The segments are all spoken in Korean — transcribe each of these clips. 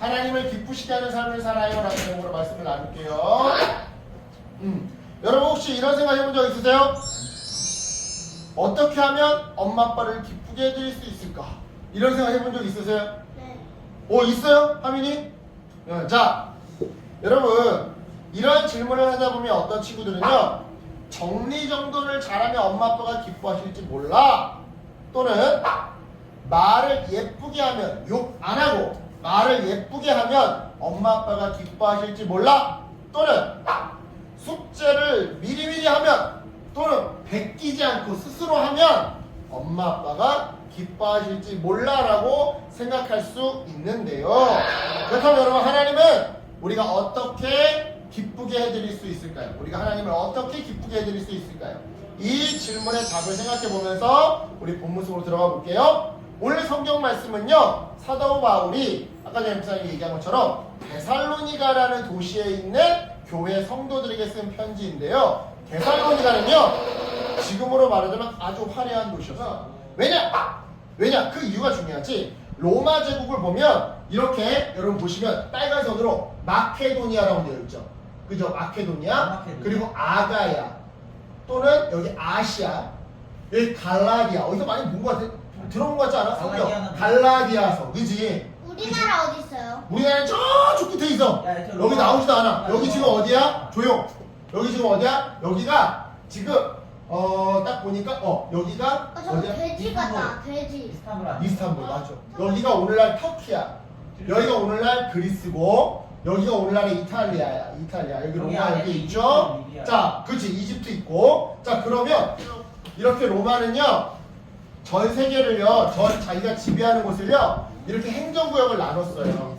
하나님을 기쁘시게 하는 삶을 살아요 라는 제목으로 말씀을 나눌게요 음. 여러분 혹시 이런 생각 해본 적 있으세요? 어떻게 하면 엄마 아빠를 기쁘게 해드릴 수 있을까? 이런 생각 해본 적 있으세요? 네. 오 있어요? 하민이? 어, 자 여러분 이런 질문을 하다 보면 어떤 친구들은요 정리정돈을 잘하면 엄마 아빠가 기뻐하실지 몰라 또는 말을 예쁘게 하면 욕 안 하고 말을 예쁘게 하면 엄마 아빠가 기뻐하실지 몰라 또는 숙제를 미리미리 하면 또는 베끼지 않고 스스로 하면 엄마 아빠가 기뻐하실지 몰라라고 생각할 수 있는데요. 그렇다면 여러분 하나님은 우리가 어떻게 기쁘게 해드릴 수 있을까요? 우리가 하나님을 어떻게 기쁘게 해드릴 수 있을까요? 이 질문의 답을 생각해 보면서 우리 본문 속으로 들어가 볼게요. 오늘 성경 말씀은요 사도 바울이 아까 전에 목사님이 얘기한 것처럼 데살로니가라는 도시에 있는 교회 성도들에게 쓴 편지인데요. 데살로니가는요 지금으로 말하자면 아주 화려한 도시여서 왜냐 왜냐 그 이유가 중요하지 로마 제국을 보면 이렇게 여러분 보시면 빨간 선으로 마케도니아라고 되어 있죠. 그죠? 마케도니아 마케도니아. 그리고 아가야 또는 여기 아시아 여기 갈라디아 어디서 많이 본 것 같아 들어본 것 같지 않아? 성경 갈라디아는 갈라디아서 그지? 우리나라 어디 있어요? 우리나라는 저쪽 끝에 있어 야, 저 여기 로마- 나오지도 않아 야, 여기 지금 어디야? 조용 여기 지금 어디야? 여기가 지금 어 딱 보니까 어 여기가 어, 저거 어디야? 돼지 같다. 돼지. 이스탄불 아니야? 이스탄불 맞죠 여기가 오늘날 터키야 여기가 오늘날 그리스고 여기가 오늘날의 이탈리아야 이탈리아 여기 여기 로마 안에 여기 이집트, 있죠 리비아. 자 그렇지 이집트 있고 자 그러면 이렇게 로마는요 전 세계를요 전 자기가 지배하는 곳을요 이렇게 행정구역을 나눴어요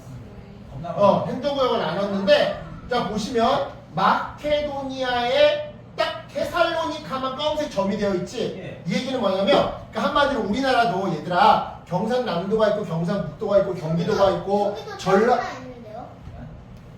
어. 행정구역을 나눴는데 자 보시면 마케도니아에 딱 테살로니카만 검은색 점이 되어 있지 예. 이 얘기는 뭐냐면 그러니까 한마디로 우리나라도 얘들아 경상남도가 있고 경상북도가 있고 경기도가 있고 전라.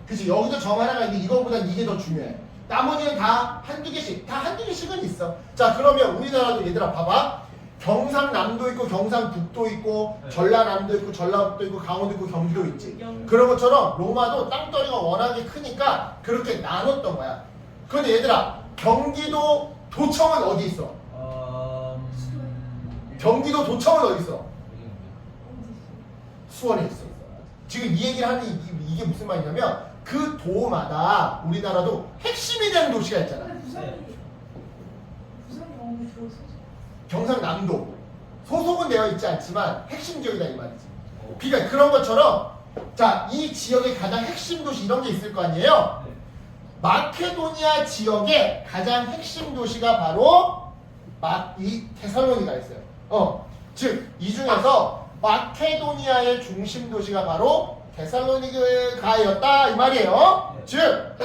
그치 여기도 점 하나가 있는데 이거보단 이게 더 중요해 나머지는 다 한두 개씩 다 한두 개씩은 있어 자 그러면 우리나라도 얘들아 봐봐 경상남도 있고 경상북도 있고 네. 전라남도 있고 전라북도 있고 강원도 있고 경기도 있지 그런 것처럼 로마도 땅덩이가 워낙에 크니까 그렇게 나눴던 거야 근데 얘들아 경기도 도청은 어디 있어? 어... 음... 경기도 도청은 어디 있어? 수원에 있어. 지금 이 얘기를 하는 이- 이게 무슨 말이냐면 그 도마다 우리나라도 핵심이 되는 도시가 있잖아. 네. 경상남도 소속은 되어 있지 않지만 핵심 지역이다 이 말이지. 그러니까 그런 것처럼 자 이 지역의 가장 핵심 도시 이런 게 있을 거 아니에요. 네. 마케도니아 지역의 가장 핵심 도시가 바로 마, 이 테살로니가 있어요. 어, 즉 이 중에서 마케도니아의 중심 도시가 바로 테살로니가였다 이 말이에요. 네. 즉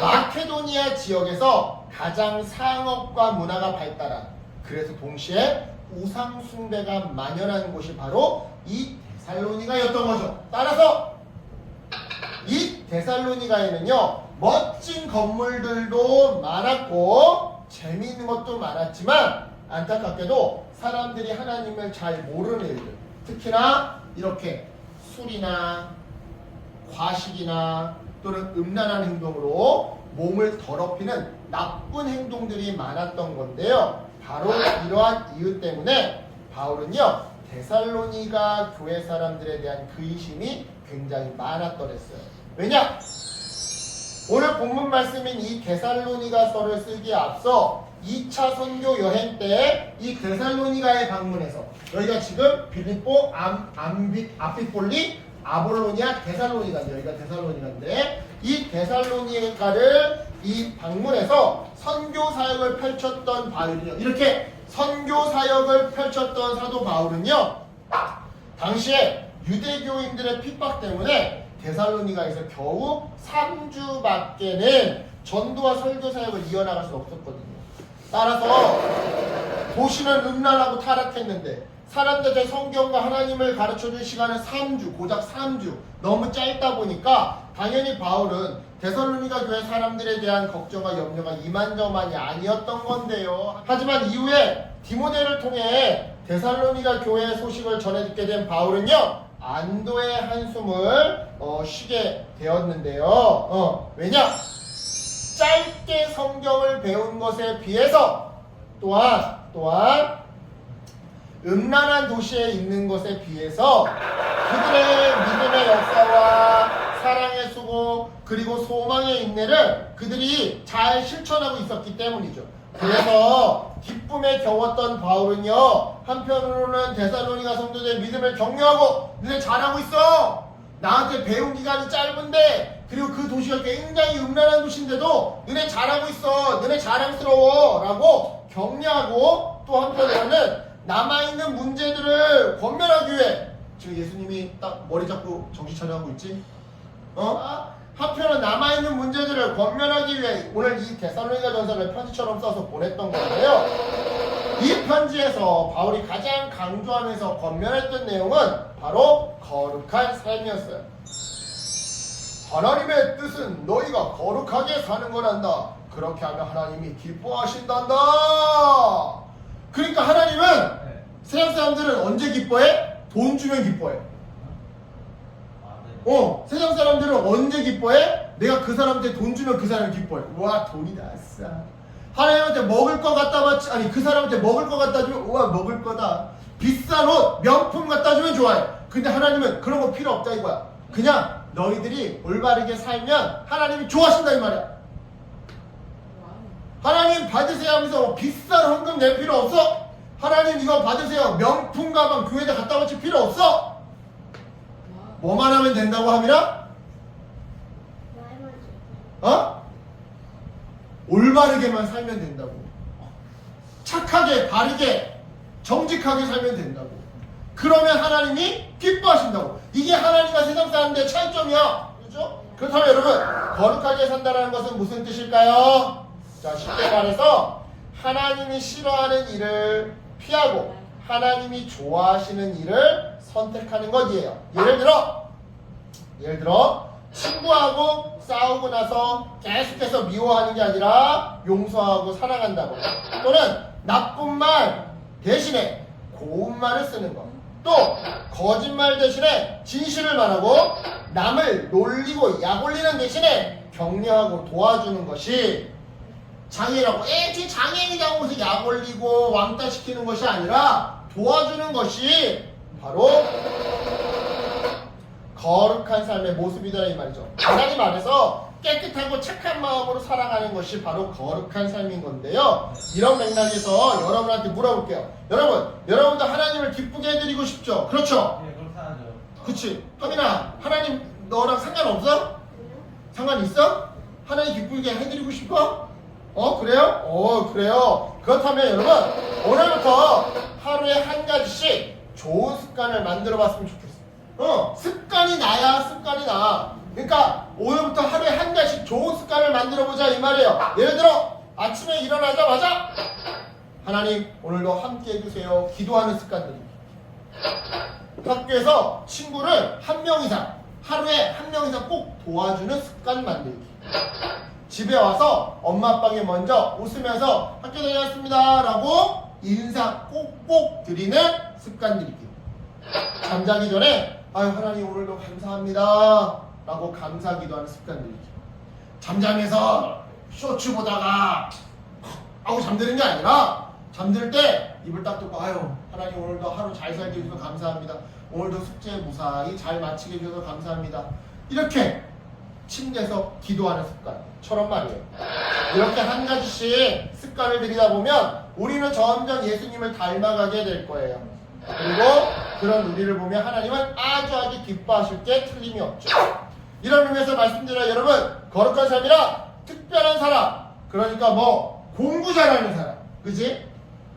마케도니아 지역에서 가장 상업과 문화가 발달한 그래서 동시에 우상 숭배가 만연한 곳이 바로 이 데살로니가였던 거죠. 따라서 이 데살로니가에는요 멋진 건물들도 많았고 재미있는 것도 많았지만 안타깝게도 사람들이 하나님을 잘 모르는 일들 특히나 이렇게 술이나 과식이나 또는 음란한 행동으로 몸을 더럽히는 나쁜 행동들이 많았던 건데요. 바로 이러한 이유 때문에 바울은요 데살로니가 교회 사람들에 대한 근심이 굉장히 많았더랬어요. 왜냐? 오늘 본문 말씀인 이 데살로니가서를 쓰기에 앞서 2차 선교 여행 때 이 데살로니가에 방문해서 여기가 지금 빌립보, 암, 암비, 아피폴리, 아볼로니아, 데살로니가인데 여기가 데살로니가인데 이 데살로니가를 이 방문해서 선교 사역을 펼쳤던 바울은요 이렇게 선교 사역을 펼쳤던 사도 바울은요 당시에 유대교인들의 핍박 때문에 데살로니가에서 겨우 3주밖에는 전도와 설교 사역을 이어나갈 수 없었거든요. 따라서 도시는 음란하고 타락했는데 사람들의 성경과 하나님을 가르쳐줄 시간은 3주, 고작 3주 너무 짧다 보니까 당연히 바울은 데살로니가 교회 사람들에 대한 걱정과 염려가 이만저만이 아니었던 건데요. 하지만 이후에 디모데를 통해 데살로니가 교회 소식을 전해 듣게 된 바울은요. 안도의 한숨을 어, 쉬게 되었는데요. 어, 왜냐? 짧게 성경을 배운 것에 비해서 또한 또한 음란한 도시에 있는 것에 비해서 그들의 믿음의 역사와 사랑의 수고 그리고 소망의 인내를 그들이 잘 실천하고 있었기 때문이죠. 그래서 기쁨에 겨웠던 바울은요 한편으로는 데살로니가 성도들의 믿음을 격려하고 너네 잘하고 있어. 나한테 배운 기간이 짧은데 그리고 그 도시가 굉장히 음란한 도시인데도 너네 잘하고 있어. 너네 자랑스러워. 라고 격려하고 또 한편으로는 남아있는 문제들을 권면하기 위해 지금 예수님이 딱 머리 잡고 정신 차려하고 있지 어? 한편은 남아있는 문제들을 권면하기 위해 오늘 이 데살로니가 전서를 편지처럼 써서 보냈던 건데요 이 편지에서 바울이 가장 강조하면서 권면했던 내용은 바로 거룩한 삶이었어요. 하나님의 뜻은 너희가 거룩하게 사는 거란다. 그렇게 하면 하나님이 기뻐하신단다. 그러니까 하나님은 네. 세상 사람들은 언제 기뻐해? 돈 주면 기뻐해. 아, 네. 어, 세상 사람들은 언제 기뻐해? 내가 그 사람한테 돈 주면 그 사람이 기뻐해. 와, 돈이 나싸. 하나님한테 먹을 거 갖다 바치, 아니, 그 사람한테 먹을 거 갖다 주면, 우와, 먹을 거다. 비싼 옷, 명품 갖다 주면 좋아해. 근데 하나님은 그런 거 필요 없다 이거야. 그냥 너희들이 올바르게 살면 하나님이 좋아하신다 이 말이야. 하나님 받으세요 하면서 뭐 비싼 헌금 낼 필요 없어. 하나님 이거 받으세요. 명품 가방 교회에 갖다 바칠 필요 없어. 뭐만 하면 된다고 함이라? 어? 올바르게만 살면 된다고. 착하게, 바르게, 정직하게 살면 된다고. 그러면 하나님이 기뻐하신다고. 이게 하나님과 세상 사람들의 차이점이야. 그렇죠? 그렇다면 여러분, 거룩하게 산다는 것은 무슨 뜻일까요? 자, 쉽게 말해서 하나님이 싫어하는 일을 피하고 하나님이 좋아하시는 일을 선택하는 것이에요. 예를 들어, 예를 들어 친구하고 싸우고 나서 계속해서 미워하는 게 아니라 용서하고 사랑한다고 또는 나쁜 말 대신에 고운 말을 쓰는 것. 또 거짓말 대신에 진실을 말하고 남을 놀리고 약올리는 대신에 격려하고 도와주는 것이 장애라고 에쟤 장애인이라고 해서 약 올리고 왕따 시키는 것이 아니라 도와주는 것이 바로 거룩한 삶의 모습이다 이 말이죠. 간단히 말해서 깨끗하고 착한 마음으로 살아가는 것이 바로 거룩한 삶인 건데요. 이런 맥락에서 여러분한테 물어볼게요. 여러분, 여러분도 하나님을 기쁘게 해드리고 싶죠? 그렇죠? 예, 그렇게 하죠. 그치? 터민아, 하나님 너랑 상관없어? 상관 있어? 하나님 기쁘게 해드리고 싶어? 어 그래요? 어 그래요. 그렇다면 여러분 오늘부터 하루에 한 가지씩 좋은 습관을 만들어봤으면 좋겠어. 어 습관이 나야 습관이 나. 그러니까 오늘부터 하루에 한 가지씩 좋은 습관을 만들어보자 이 말이에요. 예를 들어 아침에 일어나자마자 하나님 오늘도 함께 해주세요. 기도하는 습관들이. 학교에서 친구를 한 명 이상 하루에 한 명 이상 꼭 도와주는 습관 만들기. 집에 와서 엄마 아빠에게 먼저 웃으면서 학교 다녀왔습니다 라고 인사 꼭꼭 드리는 습관 들이기. 잠자기 전에 아유 하나님 오늘도 감사합니다 라고 감사 기도하는 습관 들이기. 잠자면서 쇼츠 보다가 하고 잠드는 게 아니라 잠들 때 입을 딱 닫고 아유 하나님 오늘도 하루 잘 살게 해주셔서 감사합니다. 오늘도 숙제 무사히 잘 마치게 해주셔서 감사합니다. 이렇게 침대에서 기도하는 습관처럼 말이에요. 이렇게 한 가지씩 습관을 들이다 보면 우리는 점점 예수님을 닮아가게 될 거예요. 그리고 그런 우리를 보면 하나님은 아주 아주 기뻐하실 게 틀림이 없죠. 이런 의미에서 말씀드려요. 여러분, 거룩한 삶이라 특별한 사람. 그러니까 뭐 공부 잘하는 사람. 그지?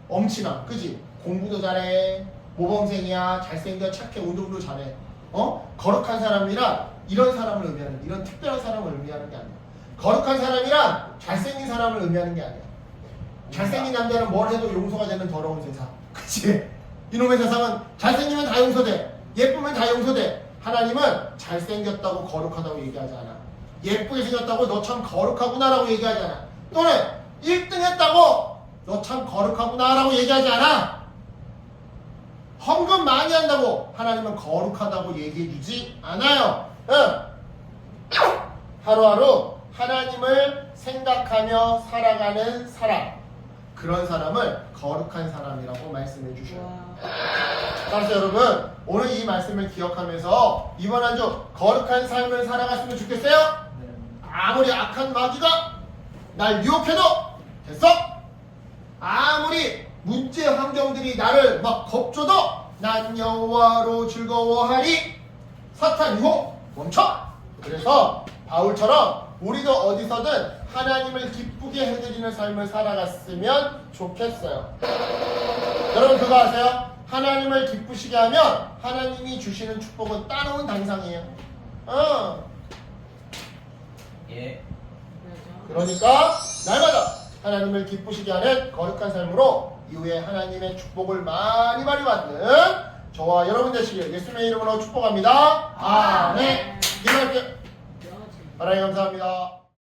엄친아. 그지? 공부도 잘해. 모범생이야. 잘생겨. 착해. 운동도 잘해. 어? 거룩한 사람이란 이런 사람을 의미하는 이런 특별한 사람을 의미하는 게 아니야. 거룩한 사람이란 잘생긴 사람을 의미하는 게 아니야. 잘생긴 남자는 뭘 해도 용서가 되는 더러운 세상. 그치? 이놈의 세상은 잘생기면 다 용서돼. 예쁘면 다 용서돼. 하나님은 잘생겼다고 거룩하다고 얘기하지 않아. 예쁘게 생겼다고 너 참 거룩하구나라고 얘기하지 않아. 또는 1등 했다고 너 참 거룩하구나라고 얘기하지 않아. 헌금 많이 한다고 하나님은 거룩하다고 얘기해 주지 않아요. 응. 하루하루 하나님을 생각하며 살아가는 사람. 그런 사람을 거룩한 사람이라고 말씀해 주셔요. 따라서 여러분 오늘 이 말씀을 기억하면서 이번 한 주 거룩한 삶을 살아갔으면 좋겠어요? 네. 아무리 악한 마귀가 날 유혹해도 됐어? 아무리 문제 환경들이 나를 막 겁줘도 난 여호와로 즐거워하리 사탄 유혹 멈춰 그래서 바울처럼 우리도 어디서든 하나님을 기쁘게 해드리는 삶을 살아갔으면 좋겠어요 여러분 그거 아세요? 하나님을 기쁘시게 하면 하나님이 주시는 축복은 따놓은 당상이에요 어. 예. 그러니까 날마다 하나님을 기쁘시게 하는 거룩한 삶으로 이후에 하나님의 축복을 많이 많이 받는 저와 여러분 되시길 예수님의 이름으로 축복합니다. 아멘. 기도할게요. 하나님 감사합니다.